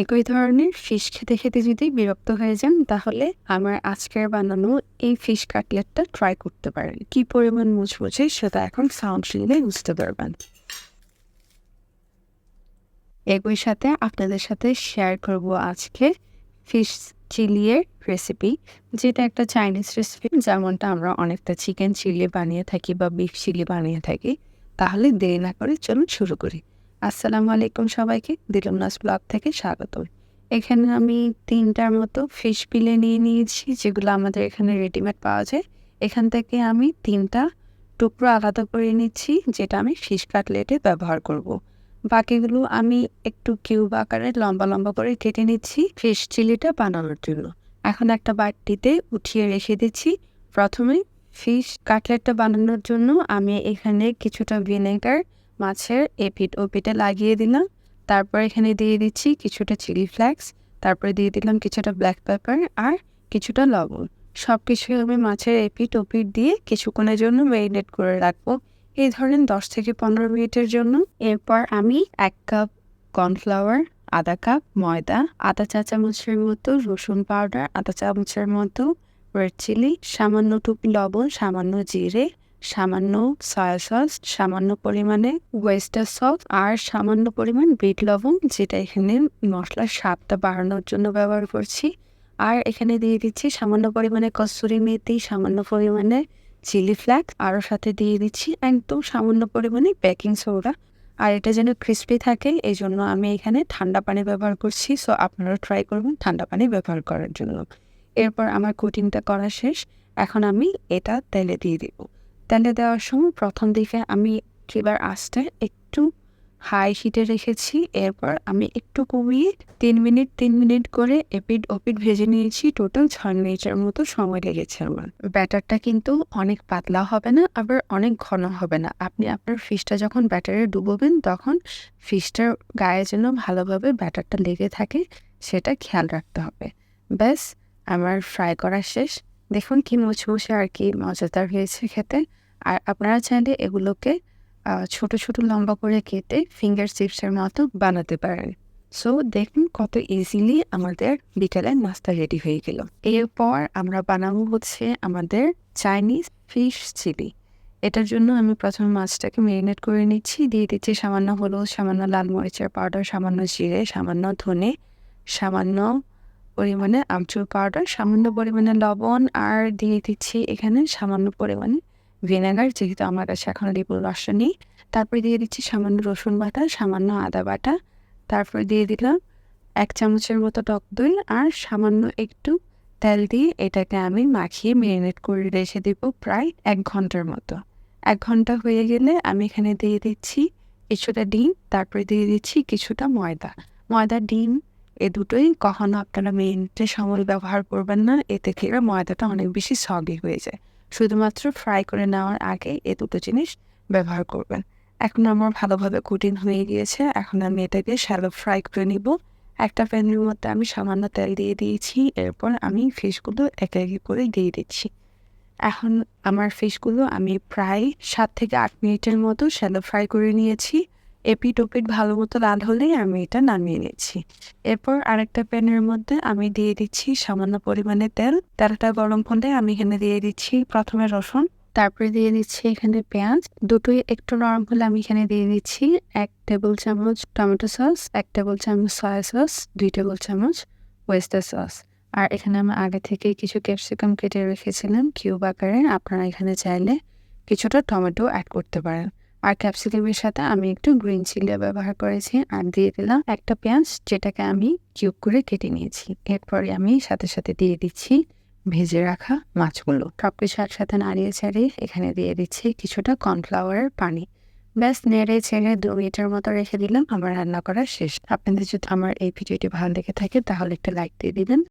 একই ধরনের ফিশ খেতে খেতে যদি বিরক্ত হয়ে যান, তাহলে আমার আজকের বানানো এই ফিশ কাটলেটটা ট্রাই করতে পারেন। কি পরিমাণ মুচমুচে সেটা এখন সাউন্ড শুনলে বুঝতে পারবেন। একই সাথে আপনাদের সাথে শেয়ার করব আজকে ফিশ চিলিয়ের রেসিপি যেটা একটা চাইনিজ রেসিপি যেমনটা আমরা অনেকটা চিকেন চিলি বানিয়ে থাকি বা বিফ চিলি বানিয়ে থাকি। তাহলে দেরি না করে চলুন শুরু করি। আসসালামু আলাইকুম সবাইকে দিলমনাস ব্লগ থেকে স্বাগত এখানে আমি তিনটার মতো ফিশ পিলে নিয়ে নিয়েছি, যেগুলো আমাদের এখানে রেডিমেড পাওয়া যায়। এখান থেকে আমি তিনটা টুকরো আলাদা করে নিচ্ছি, যেটা আমি ফিশ কাটলেটে ব্যবহার করব। বাকিগুলো আমি একটু কিউব আকারে লম্বা লম্বা করে কেটে নিচ্ছি ফিশ চিলিটা বানানোর জন্য। এখন একটা বাটিতে উঠিয়ে রেখে দিচ্ছি। প্রথমে ফিশ কাটলেটটা বানানোর জন্য আমি এখানে কিছুটা ভিনেগার মাছের এপিট ওপিটে লাগিয়ে দিলাম। তারপর এখানে দিয়ে দিচ্ছি কিছুটা চিলি ফ্লেক্স, তারপরে দিয়ে দিলাম কিছুটা ব্ল্যাক পেপার আর কিছুটা লবণ। সব কিছুই আমি মাছের এপিট ওপিট দিয়ে কিছুক্ষণের জন্য ম্যারিনেট করে রাখব। এই ধরেন দশ থেকে পনেরো মিনিটের জন্য। এরপর আমি এক কাপ কর্নফ্লাওয়ার, আধা কাপ ময়দা, আধা চা চামচের মতো রসুন পাউডার, আধা চামচের মতো রেড চিলি, সামান্য টুপি লবণ, সামান্য জিরে সামান্য সয়া সস সামান্য পরিমাণে ওয়েস্টার সস আর সামান্য পরিমাণ বিট লবণ, যেটা এখানে মশলার স্বাদটা বাড়ানোর জন্য ব্যবহার করছি। আর এখানে দিয়ে দিচ্ছি সামান্য পরিমাণে কস্তুরি মেথি, সামান্য পরিমাণে চিলি ফ্লেক্স আরও সাথে দিয়ে দিচ্ছি একদম সামান্য পরিমাণে বেকিং সোডা আর এটা যেন ক্রিস্পি থাকে এই জন্য আমি এখানে ঠান্ডা পানি ব্যবহার করছি। সো আপনারা ট্রাই করবেন ঠান্ডা পানি ব্যবহার করার জন্য। এরপর আমার কোটিংটা করা শেষ। এখন আমি এটা তেলে দিয়ে দিব। তেলে দেওয়ার সময় প্রথম দিকে আমি এবার আস্তে একটু হাই হিটে রেখেছি, এরপর আমি একটু কমিয়ে তিন মিনিট তিন মিনিট করে এপিড ওপিড ভেজে নিয়েছি টোটাল ছয় মিনিটের মতো সময় লেগেছে আমার। ব্যাটারটা কিন্তু অনেক পাতলা হবে না, আবার অনেক ঘন হবে না। আপনি আপনার ফিশটা যখন ব্যাটারে ডুবোবেন, তখন ফিশটার গায়ে যেন ভালোভাবে ব্যাটারটা লেগে থাকে, সেটা খেয়াল রাখতে হবে। ব্যাস, আমার ফ্রাই করা শেষ। দেখুন কি মুচমুচে আর কি মজাদার হয়েছে খেতে। আর আপনারা চাইলে এগুলোকে ছোট ছোট লম্বা করে কেটে ফিঙ্গার চিপসের মতো বানাতে পারেন। সো দেখুন কত ইজিলি আমাদের বিকেলের নাস্তা রেডি হয়ে গেল। এরপর আমরা বানাবো হচ্ছে আমাদের চাইনিজ ফিশ চিলি এটার জন্য আমি প্রথমে মাছটাকে ম্যারিনেট করে নিচ্ছি। দিয়ে দিচ্ছি সামান্য হলুদ, সামান্য লাল মরিচের পাউডার সামান্য জিরে, সামান্য ধনে, সামান্য পরিমাণে আমচুর পাউডার সামান্য পরিমাণে লবণ, আর দিয়ে দিচ্ছি এখানে সামান্য পরিমাণে ভিনেগার যেহেতু আমার কাছে এখন লেবুর রস নেই, তারপরে দিয়ে দিচ্ছি সামান্য রসুন বাটা, সামান্য আদা বাটা, তারপরে দিয়ে দিলাম এক চামচের মতো টক দই আর সামান্য একটু তেল দিয়ে এটাকে আমি মাখিয়ে ম্যারিনেট করে রেখে দেবো প্রায় এক ঘণ্টার মতো। এক ঘণ্টা হয়ে গেলে আমি এখানে দিয়ে দিচ্ছি কিছুটা ডিম, তারপরে দিয়ে দিচ্ছি কিছুটা ময়দা। ময়দা, ডিম এ দুটোই কখনো আপনারা মেরিনেটের সময় ব্যবহার করবেন না, এতে করে ময়দাটা অনেক বেশি সগি হয়ে যায়। শুধুমাত্র ফ্রাই করে নেওয়ার আগে এ দুটো জিনিস ব্যবহার করবেন। এখন আমার ভালোভাবে কুটিং হয়ে গিয়েছে। এখন আমি এটাকে শ্যালো ফ্রাই করে নিব। একটা প্যানের মধ্যে আমি সামান্য তেল দিয়ে দিয়েছি। এরপর আমি ফিশগুলো একে একে করে দিয়ে দিচ্ছি। এখন আমার ফিশগুলো আমি প্রায় সাত থেকে আট মিনিটের মতো শ্যালো ফ্রাই করে নিয়েছি। এপিট ওপিট ভালো মতো লাল হলেই আমি এটা নামিয়ে নিচ্ছি এরপর আরেকটা প্যানের মধ্যে আমি দিয়ে দিচ্ছি সামান্য পরিমাণে তেল। তেলটা গরম হলে আমি এখানে দিয়ে দিচ্ছি প্রথমে রসুন, তারপরে দিয়ে দিচ্ছি এখানে পেঁয়াজ। দুটোই একটু নরম হলে আমি এখানে দিয়ে দিচ্ছি এক টেবিল চামচ টমেটো সস, এক টেবিল চামচ সয়া সস, দুই টেবিল চামচ ওয়েস্টার সস আর এখানে আমি আগে থেকে কিছু ক্যাপসিকাম কেটে রেখেছিলাম কিউব আকারে। আপনারা এখানে চাইলে কিছুটা টমেটো অ্যাড করতে পারেন। আর ক্যাপসিকামের সাথে আমি একটু গ্রিন চিলি ব্যবহার করেছি আর দিয়ে দিলাম একটা পেঁয়াজ, যেটাকে আমি কিউব করে কেটে নিয়েছি। এরপরে আমি সাথে সাথে দিয়ে দিচ্ছি ভেজে রাখা মাছগুলো। সব কিছু একসাথে নাড়িয়ে ছাড়িয়ে এখানে দিয়ে দিচ্ছি কিছুটা কর্নফ্লাওয়ারের পানি। ব্যাস, নেড়ে ছেড়ে দু মিনিটের মতো রেখে দিলাম। আমার রান্না করা শেষ। আপনাদের যদি আমার এই ভিডিওটি ভালো লেগে থাকে, তাহলে একটা লাইক দিয়ে দিবেন।